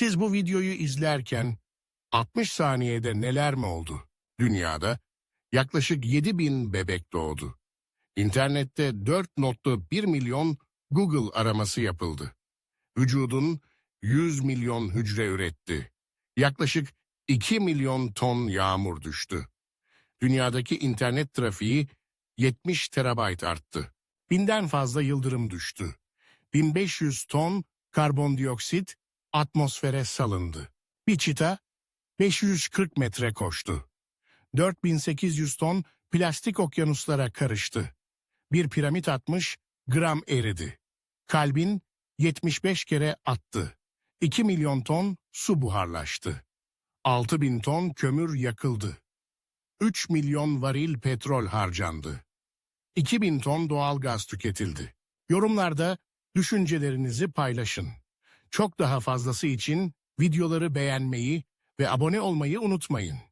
Siz bu videoyu izlerken 60 saniyede neler mi oldu? Dünyada yaklaşık 7 bin bebek doğdu. İnternette 4.1 milyon Google araması yapıldı. Vücudun 100 milyon hücre üretti. Yaklaşık 2 milyon ton yağmur düştü. Dünyadaki internet trafiği 70 terabayt arttı. Binden fazla yıldırım düştü. 1500 ton karbondioksit atmosfere salındı. Bir çita 540 metre koştu. 4800 ton plastik okyanuslara karıştı. Bir piramit atmış, gram eridi. Kalbin 75 kere attı. 2 milyon ton su buharlaştı. 6 bin ton kömür yakıldı. 3 milyon varil petrol harcandı. 2 bin ton doğal gaz tüketildi. Yorumlarda düşüncelerinizi paylaşın. Çok daha fazlası için videoları beğenmeyi ve abone olmayı unutmayın.